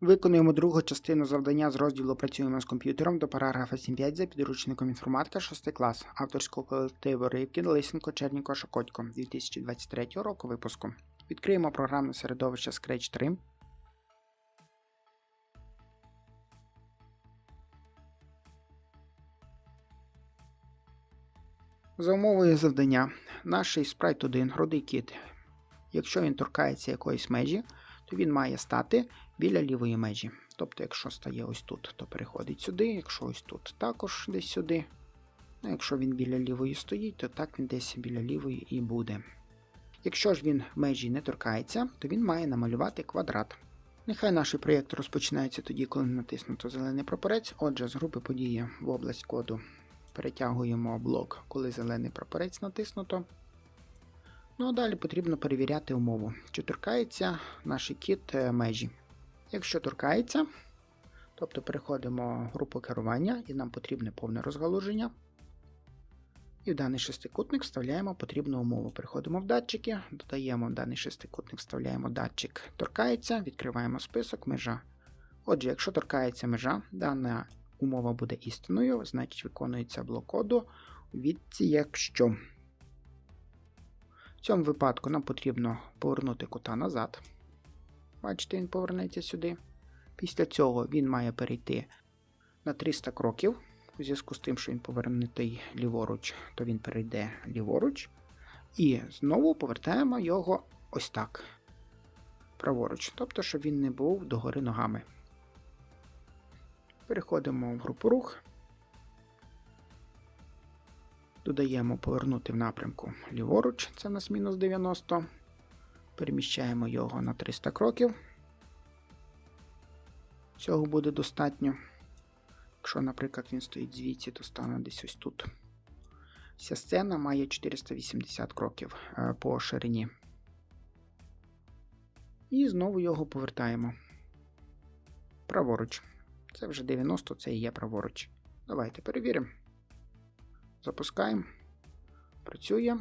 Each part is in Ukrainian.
Виконуємо другу частину завдання з розділу Працюємо з комп'ютером до параграфа 7.5 за підручником інформатика 6 клас авторського колективу Рибкін, Лисенко, Черніко, Шокотько 2023 року випуску. Відкриємо програмне середовище Scratch 3. За умовою завдання, наш спрайт 1 рудий кіт. Якщо він торкається якоїсь межі, то він має стати біля лівої межі. Тобто, якщо стає ось тут, то переходить сюди, якщо ось тут також десь сюди. Ну, якщо він біля лівої стоїть, то так він десь біля лівої і буде. Якщо ж він межі не торкається, то він має намалювати квадрат. Нехай наш проєкт розпочинається тоді, коли натиснуто зелений прапорець. Отже, з групи події в область коду перетягуємо блок, коли зелений прапорець натиснуто. Ну а далі потрібно перевіряти умову, чи торкається наш кіт е, межі. Якщо торкається, тобто переходимо в групу керування і нам потрібне повне розгалуження. І в даний шестикутник вставляємо потрібну умову. Переходимо в датчики, додаємо в даний шестикутник, вставляємо датчик, торкається, відкриваємо список, межа. Отже, якщо торкається межа, дана умова буде істинною, значить виконується блок коду у відці якщо. В цьому випадку нам потрібно повернути кута назад. Бачите, він повернеться сюди. Після цього він має перейти на 300 кроків. У зв'язку з тим, що він повернутий ліворуч, то він перейде ліворуч. І знову повертаємо його ось так. Праворуч. Тобто, щоб він не був догори ногами. Переходимо в групу рух. Додаємо повернути в напрямку ліворуч, це у нас мінус 90. Переміщаємо його на 300 кроків. Цього буде достатньо. Якщо, наприклад, він стоїть звідси, то стане десь ось тут. Вся сцена має 480 кроків е, по ширині. І знову його повертаємо. Праворуч. Це вже 90, це і є праворуч. Давайте перевіримо. Запускаємо. Працює.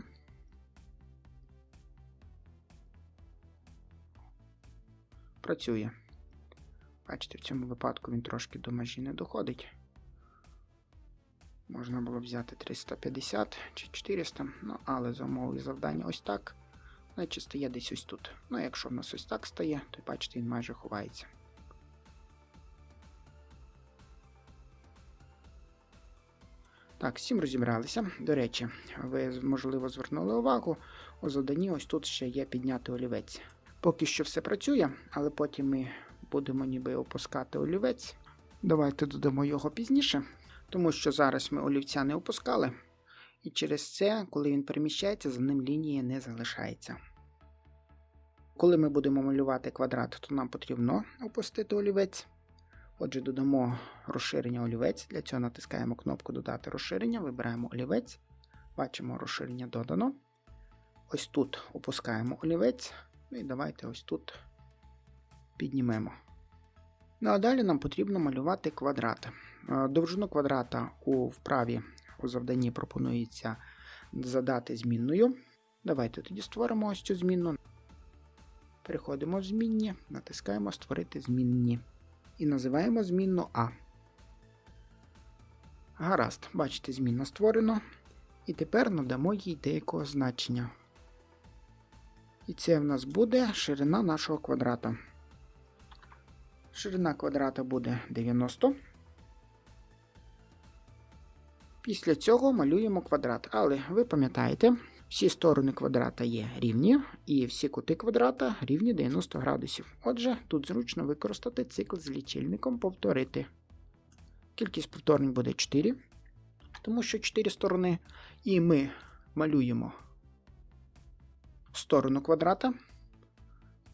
Працює. Бачите, в цьому випадку він трошки до межі не доходить. Можна було взяти 350 чи 400, ну, але за умовою завдання ось так. Значить стає десь ось тут. Ну, якщо в нас ось так стає, то бачите, він майже ховається. Так, цим розібралися. До речі, ви, можливо, звернули увагу, у заданні ось тут ще є підняти олівець. Поки що все працює, але потім ми будемо ніби опускати олівець. Давайте додамо його пізніше, тому що зараз ми олівця не опускали, і через це, коли він переміщається, за ним лінії не залишається. Коли ми будемо малювати квадрат, то нам потрібно опустити олівець. Отже, додамо розширення олівець. Для цього натискаємо кнопку Додати розширення, вибираємо олівець, бачимо розширення додано. Ось тут опускаємо олівець. Ну і давайте ось тут піднімемо. Ну а далі нам потрібно малювати квадрат. Е, Довжину квадрата у вправі у завданні пропонується задати змінною. Давайте тоді створимо ось цю змінну. Переходимо в змінні, натискаємо Створити змінні. І називаємо змінну А. Гаразд, бачите, змінна створено. І тепер надамо їй деякого значення. І це в нас буде ширина нашого квадрата. Ширина квадрата буде 90. Після цього малюємо квадрат. Але ви пам'ятаєте, всі сторони квадрата є рівні, і всі кути квадрата рівні 90 градусів. Отже, тут зручно використати цикл з лічильником повторити. Кількість повторень буде 4, тому що 4 сторони. І ми малюємо сторону квадрата.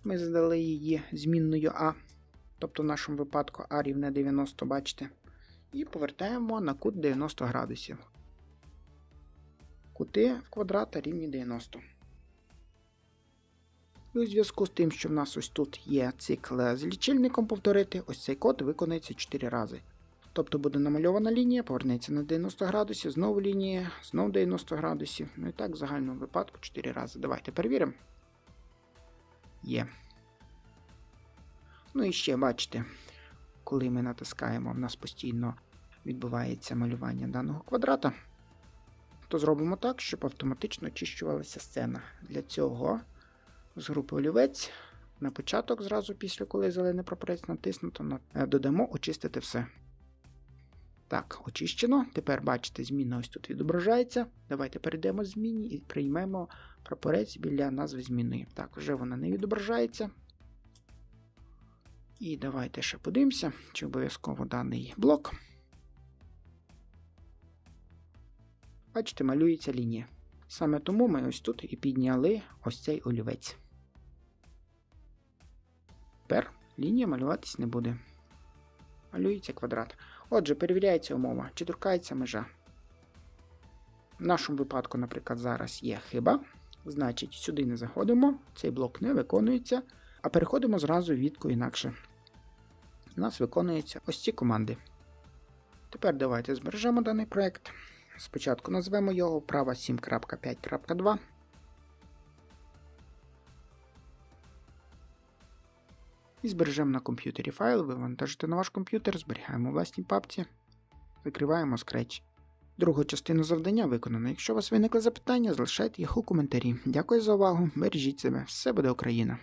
Ми задали її змінною А, тобто в нашому випадку А рівне 90, бачите. І повертаємо на кут 90 градусів. Кути в квадрата рівні 90. І у зв'язку з тим, що в нас ось тут є цикл з лічильником повторити, ось цей код виконається 4 рази. Тобто буде намальована лінія, повернеться на 90 градусів, знову лінія, знову 90 градусів. Ну і так в загальному випадку 4 рази. Давайте перевіримо. Є. Ну і ще бачите, коли ми натискаємо, в нас постійно відбувається малювання даного квадрата, то зробимо так, щоб автоматично очищувалася сцена. Для цього з групи олівець на початок, зразу після коли зелений прапорець натиснуто, на- е, додамо очистити все. Так, очищено. Тепер бачите, зміна ось тут відображається. Давайте перейдемо з зміні і приймемо прапорець біля назви зміни. Так, вже вона не відображається. І давайте ще подивимося, чи обов'язково даний блок. Бачите, малюється лінія. Саме тому ми ось тут і підняли ось цей олівець. Тепер лінія малюватись не буде. Малюється квадрат. Отже, перевіряється умова, чи торкається межа. В нашому випадку, наприклад, зараз є хиба. Значить, сюди не заходимо, цей блок не виконується, а переходимо зразу відку інакше. У нас виконуються ось ці команди. Тепер давайте збережемо даний проект. Спочатку назвемо його права 7.5.2. І збережемо на комп'ютері файл, вивантажите на ваш комп'ютер, зберігаємо у власній папці, закриваємо Scratch. Другу частину завдання виконано. Якщо у вас виникли запитання, залишайте їх у коментарі. Дякую за увагу, бережіть себе, все буде Україна!